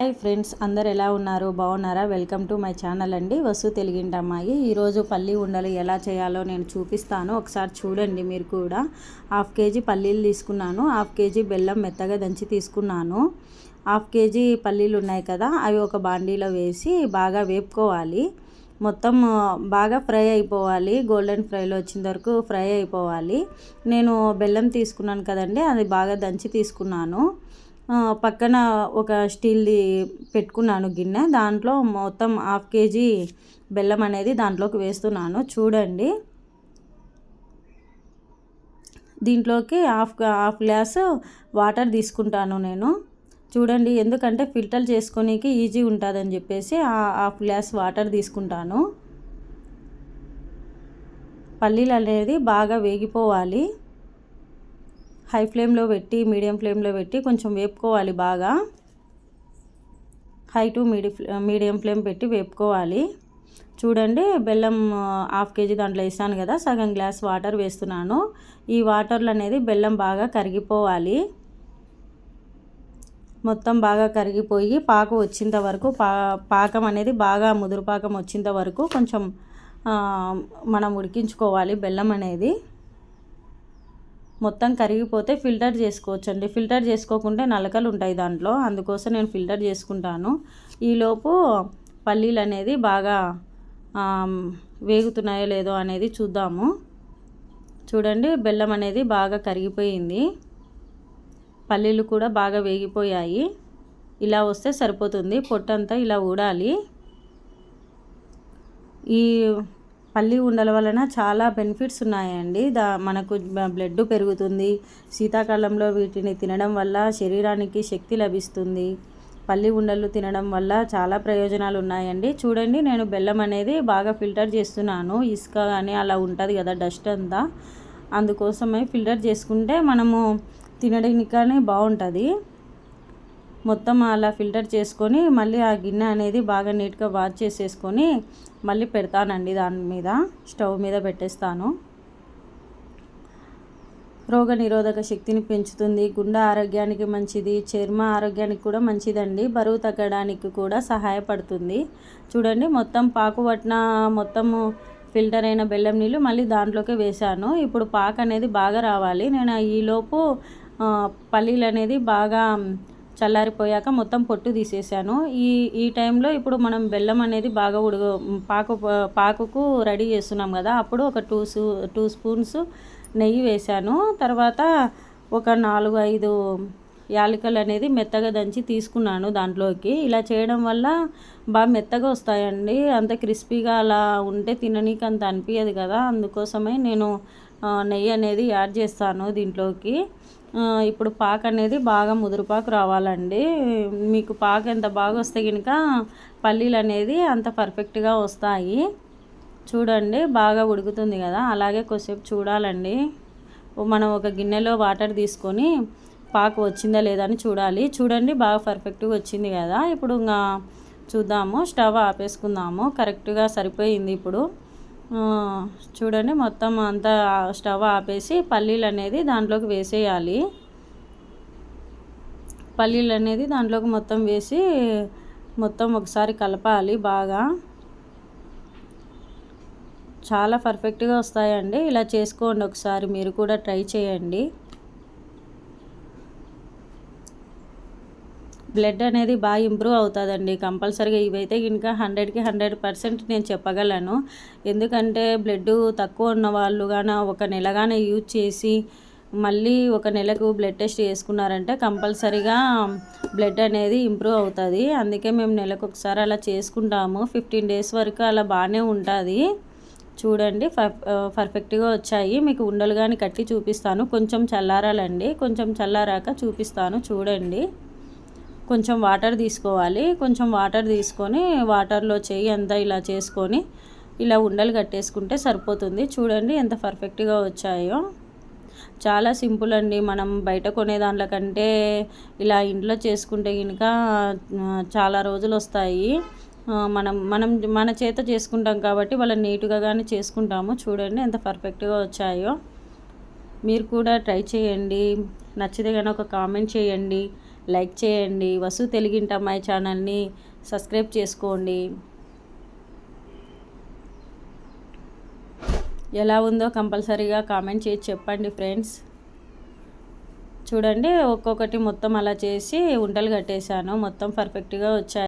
Hi friends అందరు ఎలా ఉన్నారు? బాగున్నారా? వెల్కమ్ టు మై ఛానల్ అండి. వసు తెలుగింటి అమ్మాయి. ఈరోజు పల్లి ఉండలు ఎలా చేయాలో నేను చూపిస్తాను. ఒకసారి చూడండి మీరు కూడా. హాఫ్ కేజీ పల్లీలు తీసుకున్నాను. హాఫ్ కేజీ బెల్లం మెత్తగా దంచి తీసుకున్నాను. హాఫ్ కేజీ పల్లీలు ఉన్నాయి కదా అవి ఒక బాండీలో వేసి బాగా వేపుకోవాలి. మొత్తం బాగా ఫ్రై అయిపోవాలి. గోల్డెన్ ఫ్రైలో వచ్చిన వరకు ఫ్రై అయిపోవాలి. నేను బెల్లం తీసుకున్నాను కదండి అది బాగా దంచి తీసుకున్నాను. పక్కన ఒక స్టీల్ది పెట్టుకున్నాను గిన్నె. దాంట్లో మొత్తం హాఫ్ కేజీ బెల్లం అనేది దాంట్లోకి వేస్తున్నాను. చూడండి. దీంట్లోకి హాఫ్ హాఫ్ గ్లాస్ వాటర్ తీసుకుంటాను నేను. చూడండి ఎందుకంటే ఫిల్టర్ చేసుకోనికి ఈజీ ఉంటుందని చెప్పేసి హాఫ్ గ్లాస్ వాటర్ తీసుకుంటాను. పల్లీలు అనేది బాగా వేగిపోవాలి. హై ఫ్లేమ్లో పెట్టి మీడియం ఫ్లేమ్లో పెట్టి కొంచెం వేపుకోవాలి బాగా. High to medi medium flame పెట్టి వేపుకోవాలి. చూడండి బెల్లం హాఫ్ కేజీ దాంట్లో వేసాను కదా సగం గ్లాస్ వాటర్ వేస్తున్నాను. ఈ వాటర్లు అనేది బెల్లం బాగా కరిగిపోవాలి. మొత్తం బాగా కరిగిపోయి పాకం వచ్చేంత వరకు పా పాకం అనేది బాగా ముదురు పాకం వచ్చేంత వరకు కొంచెం మనం ఉడికించుకోవాలి బెల్లం అనేది. మొత్తం కరిగిపోతే ఫిల్టర్ చేసుకోవచ్చండి. ఫిల్టర్ చేసుకోకుంటే నలకలు ఉంటాయి దాంట్లో. అందుకోసం నేను ఫిల్టర్ చేసుకుంటాను. ఈలోపు పల్లీలు అనేది బాగా వేగుతున్నాయో లేదో అనేది చూద్దాము. చూడండి బెల్లం అనేది బాగా కరిగిపోయింది. పల్లీలు కూడా బాగా వేగిపోయాయి. ఇలా వస్తే సరిపోతుంది. పొట్టంతా ఇలా ఊడాలి. ఈ పల్లి ఉండల వలన చాలా బెనిఫిట్స్ ఉన్నాయండి. దా మనకు బ్లడ్ పెరుగుతుంది. శీతాకాలంలో వీటిని తినడం వల్ల శరీరానికి శక్తి లభిస్తుంది. పల్లి ఉండలు తినడం వల్ల చాలా ప్రయోజనాలు ఉన్నాయండి. చూడండి నేను బెల్లం అనేది బాగా ఫిల్టర్ చేస్తున్నాను. ఇసుక కానీ అలా ఉంటుంది కదా డస్ట్ అంతా. అందుకోసమే ఫిల్టర్ చేసుకుంటే మనము తినడానికి కానీ బాగుంటుంది. మొత్తం అలా ఫిల్టర్ చేసుకొని మళ్ళీ ఆ గిన్నె అనేది బాగా నీట్గా వాష్ చేసేసుకొని మళ్ళీ పెడతానండి దాని మీద స్టవ్ మీద పెట్టేస్తాను. రోగ నిరోధక శక్తిని పెంచుతుంది. గుండె ఆరోగ్యానికి మంచిది చర్మ ఆరోగ్యానికి కూడా మంచిదండి. బరువు తగ్గడానికి కూడా సహాయపడుతుంది. చూడండి మొత్తం పాకు పట్టిన మొత్తము ఫిల్టర్ అయిన బెల్లం నీళ్ళు మళ్ళీ దాంట్లోకి వేశాను. ఇప్పుడు పాకు అనేది బాగా రావాలి. నేను ఈలోపు పల్లీలు అనేది బాగా చల్లారిపోయాక మొత్తం పొట్టు తీసేసాను. ఈ ఈ టైంలో ఇప్పుడు మనం బెల్లం అనేది బాగా ఉడుగు పాకు పాకుకు రెడీ చేస్తున్నాం కదా అప్పుడు ఒక టూ సూ టూ స్పూన్స్ నెయ్యి వేసాను తర్వాత ఒక నాలుగు ఐదు యాలకలు అనేది మెత్తగా దంచి తీసుకున్నాను దాంట్లోకి. ఇలా చేయడం వల్ల బాగా మెత్తగా వస్తాయండి. అంత క్రిస్పీగా అలా ఉంటే తిననీకి అంత అనిపించదు కదా. అందుకోసమే నేను నెయ్యి అనేది యాడ్ చేస్తాను దీంట్లోకి. ఇప్పుడు పాక అనేది బాగా ముదురుపాకు రావాలండి. మీకు పాక ఎంత బాగా వస్తే కనుక పల్లీలు అనేది అంత పర్ఫెక్ట్గా వస్తాయి. చూడండి బాగా ఉడుకుతుంది కదా. అలాగే కొద్దిసేపు చూడాలండి. మనం ఒక గిన్నెలో వాటర్ తీసుకొని పాకు వచ్చిందా లేదా అని చూడాలి. చూడండి బాగా పర్ఫెక్ట్గా వచ్చింది కదా. ఇప్పుడు ఇంకా చూద్దాము స్టవ్ ఆపేసుకుందాము. కరెక్ట్గా సరిపోయింది ఇప్పుడు. చూడండి మొత్తం అంతా స్టవ్ ఆపేసి పల్లీలు అనేది దాంట్లోకి వేసేయాలి. పల్లీలు అనేది దాంట్లోకి మొత్తం వేసి మొత్తం ఒకసారి కలపాలి బాగా. చాలా పర్ఫెక్ట్గా వస్తాయండి. ఇలా చేసుకోండి ఒకసారి మీరు కూడా ట్రై చేయండి. బ్లడ్ అనేది బాగా ఇంప్రూవ్ అవుతుందండి. కంపల్సరీగా ఇవైతే ఇంకా హండ్రెడ్కి హండ్రెడ్ పర్సెంట్ నేను చెప్పగలను. ఎందుకంటే బ్లడ్ తక్కువ ఉన్న వాళ్ళు కానీ ఒక నెలగానే యూజ్ చేసి మళ్ళీ ఒక నెలకు బ్లడ్ టెస్ట్ చేసుకున్నారంటే కంపల్సరీగా బ్లడ్ అనేది ఇంప్రూవ్ అవుతుంది. అందుకే మేము నెలకు ఒకసారి అలా చేసుకుంటాము. ఫిఫ్టీన్ డేస్ వరకు అలా బాగానే ఉంటుంది. చూడండి పర్ఫెక్ట్గా వచ్చాయి. మీకు ఉండలు కానీ కట్టి చూపిస్తాను. కొంచెం చల్లారాలండి. కొంచెం చల్లారాక చూపిస్తాను. చూడండి. కొంచెం వాటర్ తీసుకోవాలి. కొంచెం వాటర్ తీసుకొని వాటర్లో చేయి అంతా ఇలా చేసుకొని ఇలా ఉండలు కట్టేసుకుంటే సరిపోతుంది. చూడండి ఎంత పర్ఫెక్ట్గా వచ్చాయో. చాలా సింపుల్ అండి. మనం బయట కొనే దాంట్లకంటే ఇలా ఇంట్లో చేసుకుంటే కనుక చాలా రోజులు వస్తాయి. మనం మనం మన చేత చేసుకుంటాం కాబట్టి వాళ్ళ నీట్గా కానీ చేసుకుంటాము. చూడండి ఎంత పర్ఫెక్ట్గా వచ్చాయో. మీరు కూడా ట్రై చేయండి. నచ్చితే కానీ ఒక కామెంట్ చేయండి. లైక్ చేయండి. వసు తెలుగింటి అమ్మాయి ఛానల్ని సబ్స్క్రైబ్ చేసుకోండి. ఎలా ఉందో కంపల్సరీగా కామెంట్ చేసి చెప్పండి ఫ్రెండ్స్. చూడండి ఒక్కొక్కటి మొత్తం అలా చేసి ఉంటలు కట్టేశాను. మొత్తం పర్ఫెక్ట్గా వచ్చాయి.